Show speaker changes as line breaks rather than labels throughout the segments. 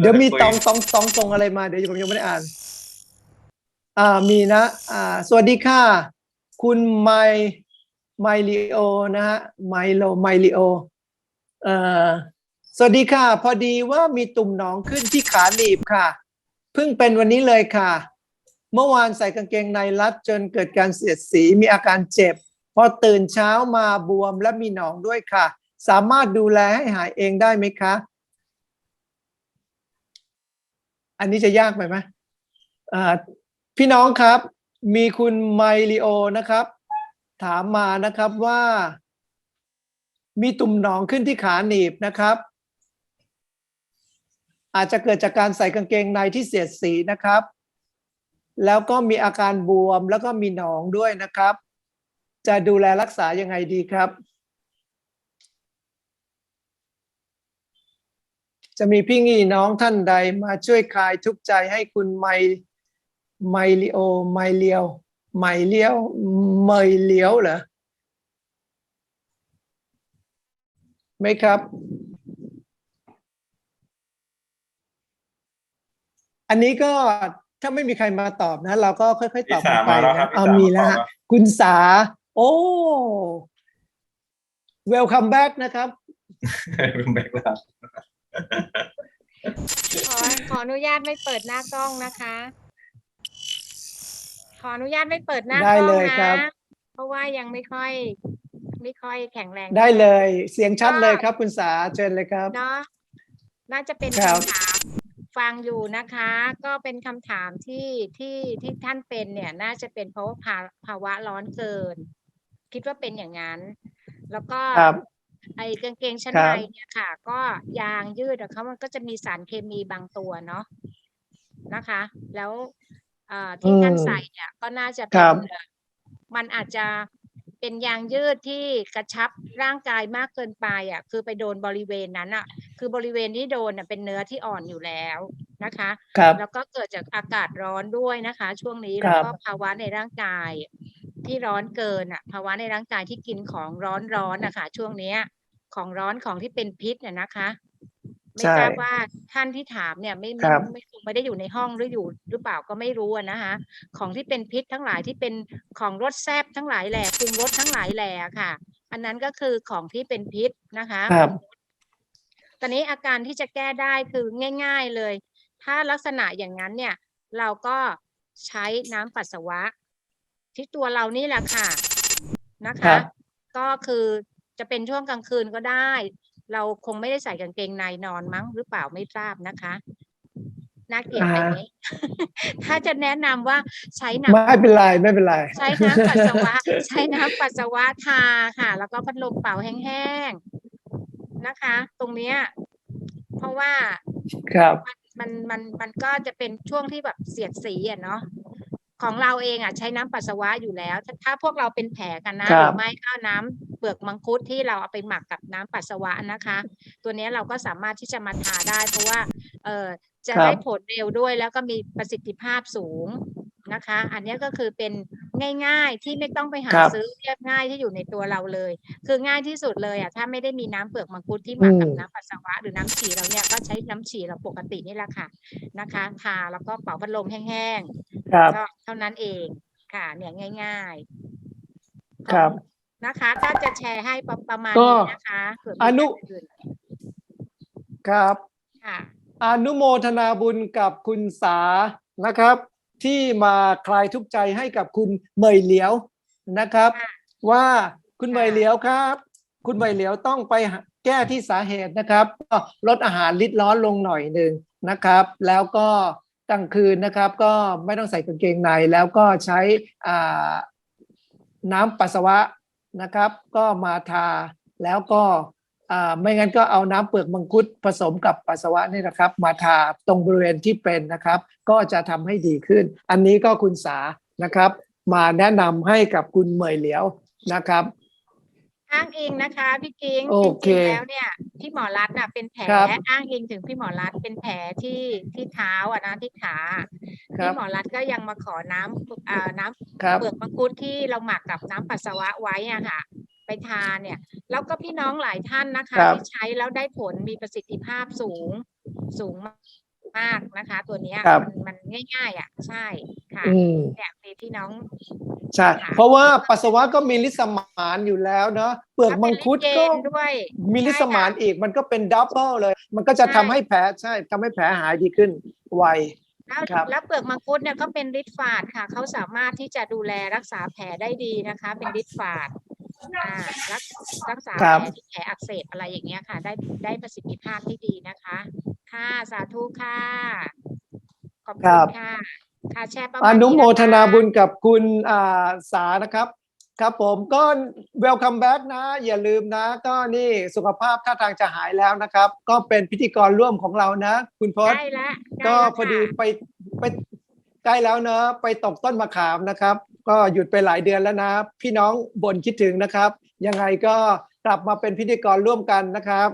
เดี๋ยวมีตองตองตองตรงอะไรมาเดี๋ยวผมยังไม่ได้อ่าน อ่ามีนะ อ่า สวัสดีค่ะ คุณไมไมลิโอนะฮะไมโลไมลิโอเอ่อสวัสดีค่ะ พอดีว่ามีตุ่มหนองขึ้นที่ขาหนีบค่ะ เพิ่งเป็นวันนี้เลยค่ะ เมื่อวานใส่กางเกงในรัดจนเกิดการเสียดสีมีอาการเจ็บ พอตื่นเช้ามาบวมและมีหนองด้วยค่ะ สามารถดูแลให้หายเองได้ไหมคะ อันนี้จะยากไปไหมพี่น้องครับ มีคุณไมลิโอนะครับ ถามมานะครับว่า มีตุ่มหนองขึ้นที่ขาหนีบนะครับ อาจจะเกิดจากการใส่กางเกงในที่เสียดสีนะครับ แล้วก็มีอาการบวมแล้วก็มีหนองด้วยนะครับ จะดูแลรักษายังไงดีครับ จะมีพี่งี่น้องท่านใดมาช่วยคลายทุกข์ใจให้คุณไมไมลิโอ ไมเลียว ไมเลียว เมยเลียวเหรอไหมครับ อันนี้ก็ถ้าไม่มีใครมาตอบนะ เราก็ค่อยๆตอบกันไป
พี่สามาแล้วครั
นะ
บ
เอา
พี่สา
มี
มา
แล้วฮะ
ตอบแล้ว
คุณสา โอ้ welcome back นะครับ
คุณแบกแล้ว
ขอขออนุญาตไม่เปิดหน้ากล้องนะคะ ขออนุญาตไม่เปิดหน้าก
ได้
ล้อง
เลย
นะครับเพราะว่ายังไม่ค่อย ไม่ค่อยแข็งแรง
ได้เลย เสียงชัดเลยครับ คุณสาเชิญเลยครับ
เนาะน่าจะเป็น
ครับ
คำถามฟังอยู่นะคะ ก็เป็นคำถามที่ที่ที่ท่านเป็นเนี่ย น่าจะเป็นเพราะว่าภาภาวะร้อนเกิน คิดว่าเป็นอย่างนั้น แล้วก็
ครับ
ไอ้กางเกงชั้น
ครั
ใน
บ
เนี่ยค่ะ ก็ยางยืดอะเขามันก็จะมีสารเคมีบางตัวเนาะนะคะ แล้วเอ่อที่ท่านใส่เนี่ยก็น่าจะเป็
คนรับ
เอ่อมันอาจจะเป็นยางยืดที่กระชับร่างกายมากเกินไปอะ คือไปโดนบริเวณนั้นอะ คือบริเวณที่โดนน่ะเป็นเนื้อที่อ่อนอยู่แล้วนะคะ
ครับ
แล้วก็เกิดจากอากาศร้อนด้วยนะคะ ช่วงนี้
ครั
แล้ว
บ
ก็ภาวะในร่างกาย ที่ร้อนเกินอะภาวะในร่างกายที่กินของร้อนร้อนๆนะคะช่วงเนี้ย ของร้อนของที่เป็นพิษเนี่ยนะคะ ไม่
ใช่
ทราบว่าท่านที่ถามเนี่ยไม่
ค
ไม่
รับ
ไม่คงไม่ได้อยู่ในห้องหรืออยู่หรือเปล่าก็ไม่รู้อะนะคะ ของที่เป็นพิษทั้งหลายที่เป็นของรสแซ่บทั้งหลายแหล่ปรุงรสทั้งหลายแหล่ค่ะ อันนั้นก็คือของที่เป็นพิษนะคะ
ครับ
ตอนนี้อาการที่จะแก้ได้คือง่าย ๆเลย ถ้าลักษณะอย่างนั้นเนี่ย เราก็ใช้น้ำปัสสาวะ ที่ตัวเรานี่แหละค่ะนะ
ครั
คะ
บ
ก็คือจะเป็นช่วงกลางคืนก็ได้ เราคงไม่ได้ใส่กางเกงในนอนมั้งหรือเปล่าไม่ทราบนะคะน่าเกลียดไปไหมถ้าจะแนะนำว่าใช้น้ำ
ไม่เป็นไรไม่เป็นไร
ใช้น้ำปัสสาวะ ใช้น้ำปัสสาวะทาค่ะ แล้วก็พัดลมเป่าแห้งๆนะคะ ตรงเนี้ยเพราะว่า
ครับ
มันมันมันก็จะเป็นช่วงที่แบบเสียดสีอะเนาะ ของเราเองอะใช้น้ำปัสสาวะอยู่แล้วถ้าถ้าพวกเราเป็นแผลกันนะ
ครั
ห
บ
รือไม่ก็น้ำเปลือกมังคุดที่เราเอาไปหมักกับน้ำปัสสาวะนะคะ ตัวเนี้ยเราก็สามารถที่จะมาทาได้ เพราะว่าเออจะ
ครับ
ได้ผลเร็วด้วยแล้วก็มีประสิทธิภาพสูงนะคะ อันเนี้ยก็คือเป็น ง่ายๆ ที่ไม่ต้องไปหา
ครับ
ซื้อเรียบง่ายที่อยู่ในตัวเราเลย คือง่ายที่สุดเลยอะถ้าไม่ได้มีน้ำเปลือกมังคุดที่หมักกับ
อืม
น้ำปัสสาวะหรือน้ำฉี่เราเนี่ยก็ใช้น้ำฉี่เราปกตินี่แหละค่ะนะคะทาแล้วก็เป่าพัดลมแห้ง
ครับ
ๆก็เท่านั้นเองค่ะ เนี่ยง่ายๆ
ครับ
นะคะ ถ้าจะแชร์ให้ประประมาณ
ก็
นี้นะคะเผื่มี
อนุ
ท่านอื่น
ครับ
ค่ะ
อนุโมทนาบุญกับคุณสานะครับ ที่มาคลายทุกข์ใจให้กับคุณเหมยเหลียวนะครับ
ค่ะ
ว่าคุณเหมย
ค่ะ
เหลียวครับ คุณเหมยเหลียวต้องไปหาแก้ที่สาเหตุนะครับ ก็ลดอาหารลิดร้อนลงหน่อยหนึ่งนะครับ แล้วก็กลางคืนนะครับ ก็ไม่ต้องใส่กางเกงในแล้วก็ใช้อ่าน้ำปัสสาวะนะครับ ก็มาทาแล้วก็อ่า ไม่งั้นก็เอาน้ำเปลือกมังคุดผสมกับปัสสาวะนี่นะครับ มาทาตรงบริเวณที่เป็นนะครับ ก็จะทำให้ดีขึ้น อันนี้ก็คุณสานะครับ มาแนะนำให้กับคุณเหมยเหลียวนะครับ
อ้างอิงนะคะพี่กิ้ง
โอ
จ
เค
ริงๆแล้วเนี่ยพี่หมอรัตน์น่ะเป็นแผล
ครับ
อ้างอิงถึงพี่หมอรัตน์เป็นแผลที่ที่เท้าอะนะที่ขา
ครั
พี่
บ
หมอรัตน์ก็ยังมาขอน้ำอ่าน้ำ
ครับ
เปลือกมังคุดที่เราหมักกับน้ำปัสสาวะไว้อะค่ะ ไปทานเนี่ย แล้วก็พี่น้องหลายท่านนะคะ
ครับ
ที่ใช้แล้วได้ผลมีประสิทธิภาพสูงสูงมากนะคะ ตัวเนี้ย
ครับ
มันมันง่ายๆอะใช่ค่ะ
อืม
เนี่ยมีพี่น้อง
ใช่
ค่ะ
เพราะว่าปัสสาวะก็มีลิสมานอยู่แล้วเนาะเปลือกมังคุดก็
ถ้าเป็นลิเกนด้วย
มีลิสมานอีกมันก็เป็นดับเบิลเลย มันก็จะ
ใช่
ทำให้แผลใช่ทำให้แผลหายดีขึ้นไว
แล้ว
ครับ
แล้วเปลือกมังคุดเนี่ยก็เป็นฤทธิ์ฝาดค่ะ เขาสามารถที่จะดูแลรักษาแผลได้ดีนะคะ เป็นฤทธิ์ฝาด อ่ารักรักษา
ค
แผ
รั
ล
บ
ที่แผลอักเสบอะไรอย่างเงี้ยค่ะ ได้ได้ประสิทธิภาพที่ดีนะคะ ค่ะสาธุค่ะ ขอบ
ครั
คุ
บ
ณค่ะ ค่ะแชร์ประ
อ
มาณ
นุโมทนาบุญะ
คะ
กับคุณอ่าสานะครับ ครับผมก็เวลคัมแบ็กนะ อย่าลืมนะ ก็นี่สุขภาพท่าทางจะหายแล้วนะครับ ก็เป็นพิธีกรร่วมของเรานะ คุณพศ
ใกล้แล้วใล้
ก็
แล้ว
พอดี
ค่ะ
ไปไปใกล้แล้วเนอะไปตกต้นมะขามนะครับ ก็หยุดไปหลายเดือนแล้วนะ พี่น้องบ่นคิดถึงนะครับ ยังไงก็กลับมาเป็นพิธีกรร่วมกันนะครับ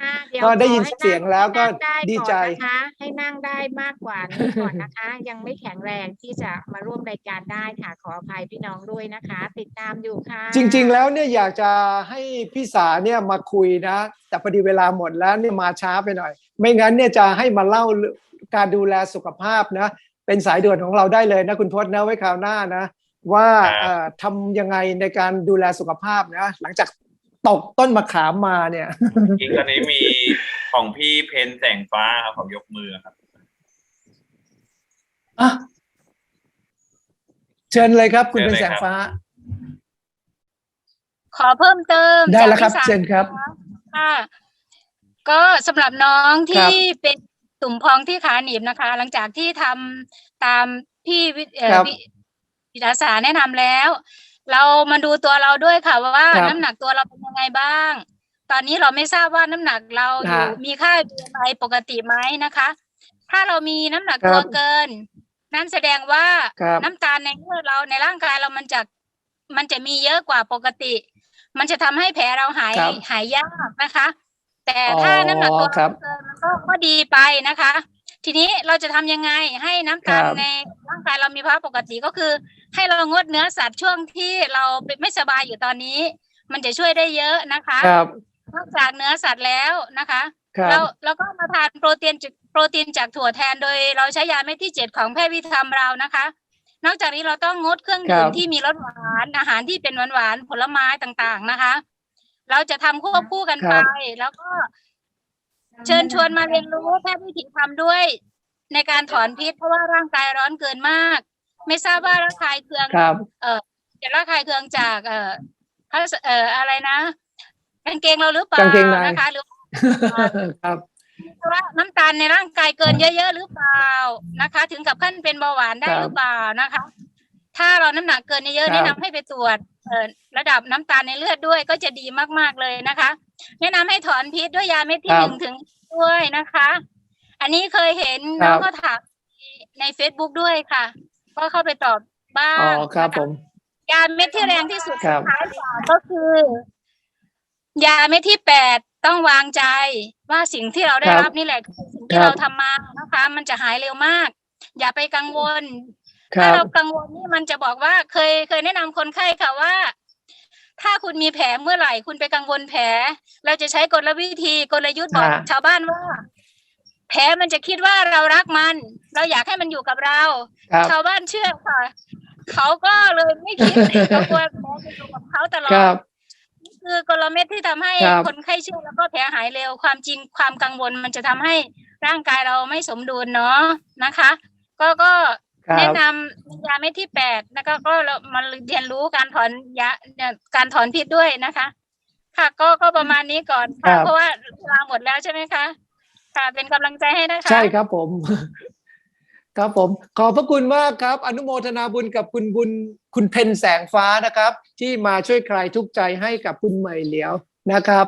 ค่ะเดี๋ยว
ก็ได้ยิน
ขอให้
เสียงแล้วก็
ให้นั่งไดี
ใจ
ก่อนนะคะให้นั่งได้มากกว่านี้ก่อนนะคะ ยังไม่แข็งแรงที่จะมาร่วมรายการได้ค่ะขออภัยพี่น้องด้วยนะคะ ติดตามอยู่ค่ะ
จริง ๆ แล้วเนี่ยอยากจะให้พี่สาเนี่ยมาคุยนะ แต่พอดีเวลาหมดแล้วเนี่ยมาช้าไปหน่อย ไม่งั้นเนี่ยจะให้มาเล่าเรื่องการดูแลสุขภาพนะ เป็นสายด่วนของเราได้เลยนะคุณพจน์นะไว้คราวหน้านะ ว่า
ครับ
เอ่อทำยังไงในการดูแลสุขภาพนะหลังจากตกต้นมะขามมาเนี่ย
จริงตอนนี้มีของพี่เพนแสงฟ้าครับผมยกมือครับ
อะเชิญเลยครับ คุณ
เชิ
เป็
ญ
น
เลย
แสง
ครับ
ฟ้า
ขอเพิ่มเติม
ได้แล้วครับ
จากพี่สาว
เชิญครับ
ค่ะก็สำหรับน้อง
ครั
ที่
บ
เป็นตุ่มพองที่ขาหนีบนะคะ หลังจากที่ทำตามพี่ วิเอ่อ
ครับ
พี่วิทยาศาสตร์แนะนำแล้ว เรามาดูตัวเราด้วยค่ะว่า
ครับ
น้ำหนักตัวเราเป็นยังไงบ้าง ตอนนี้เราไม่ทราบว่าน้ำหนักเราอยู่
ฮะ
มีค่า BMI ปกติไหมนะคะ ถ้าเรามีน้ำหนัก
ครับ
ตัวเกิน นั่นแสดงว่า
ครับ
น้ำตาลในเลือดเราในร่างกายเรามันจะมันจะมีเยอะกว่าปกติ มันจะทำให้แผลเราหาย
ครับ
หายยากนะคะ แต่
อ๋อ
ถ้าน้ำหนักตัว
ครับ
เกินมันก็ก็ดีไปนะคะ ทีนี้เราจะทำยังไงให้น้ำตาล
ครับ
ในร่างกายเรามีภาวะปกติก็คือ ให้เรางดเนื้อสัตว์ช่วงที่เราไม่สบายอยู่ตอนนี้ มันจะช่วยได้เยอะนะคะ
ครับ
นอกจากเนื้อสัตว์แล้วนะคะ
ครับ
เราเราก็มาทานโปรตีนจากโปรตีนจากถั่วแทนโดยเราใช้ยาเม็ดที่เจ็ดของแพทย์วิธรรมเรานะคะ นอกจากนี้เราต้องงดเครื่องดื่ม
ครับ
ที่มีรสหวานอาหารที่เป็นหวานหวานๆผลไม้ต่างๆนะคะ เราจะทำควบคู่กัน
ครั
ไป
บ
แล้วก็ เชิญชวนมาเรียนรู้แพทย์วิถีธรรมด้วย ในการถอนพิษเพราะว่าร่างกายร้อนเกินมาก ไม่ทราบว่าระคายเคือง
ครับ
จะระคายเคืองจากเอ่อพระเอ่ออะไรนะกางเกงเราหรือเปล่ากา
งเกงใน
นะคะหรือ
ครับ
ว่าน้ำตาลในร่างกายเกินเยอะๆหรือเปล่านะคะ ถึงกับขั้นเป็นเบาหวานได้
ครับ
หรือเปล่านะคะ ถ้าเราน้ำหนักเกินเยอะ
ครับ
ๆแนะนำให้ไปตรวจเอ่อระดับน้ำตาลในเลือดด้วยก็จะดีมากๆเลยนะคะ แนะนำให้ถอนพิษด้วยยาเม็ดที่
ค
ห
รับ
นึ่งถึงด้วยนะคะ อันนี้เคยเห็น
ครั
น้
บ
องก็ถามใน Facebook ด้วยค่ะ ก็เข้าไปตอบบ้า
อ๋
ง
อครับ
นะะ
ผม
ยาเม็ดที่แรงที่สุด
ครับ
ท้ายกว่าก็คือ ยาเม็ดที่แปดต้องวางใจว่าสิ่งที่เราได้
ครับ
รับนี่แหละคือสิ่ง
ค
ที่
รับ
เราทำมานะคะ มันจะหายเร็วมาก อย่าไปกังวล
ค
ถ้า
รับ
เรากังวลนี่มันจะบอกว่าเคยเคยแนะนำคนไข้ค่ะว่าถ้า คุณมีแผลเมื่อไหร่ คุณไปกังวลแผล เราจะใช้กลวิธีกลยุทธ์บอก
อ่า
ชาวบ้านว่า แผลมันจะคิดว่าเรารักมัน เราอยากให้มันอยู่กับเรา
ครับ
ชาวบ้านเชื่อค่ะ เขาก็เลยไม่คิดเขากลัวแผลจะอยู่กับเขาตลอ
ค
ด
รับ
นี่คือกลเม็ดที่ทำให้
ครับ
คนไข้เชื่อแล้วก็แผลหายเร็ว ความจริงความกังวลมันจะทำให้ร่างกายเราไม่สมดุลเนาะนะคะ ก็ก็
ครั
แนะ
บ
นำยาเม็ดที่แปดแล้วก็ก็เรามาเรียนรู้การถอนยาการถอนพิษด้วยนะคะ ค่ะก็ก็ประมาณนี้ก่อน
ครั
ค่ะ
บ
เพราะว่าเวลาหมดแล้วใช่ไหมคะ ค่ะ เป็นกำลังใจให้นะคะ
ใช่ครับผม ครับผม ขอบพระคุณมากครับ อนุโมทนาบุญกับคุณบุญคุณเพนแสงฟ้านะครับ ที่มาช่วยคลายทุกข์ใจให้กับคุณใหม่เหลียวนะครับ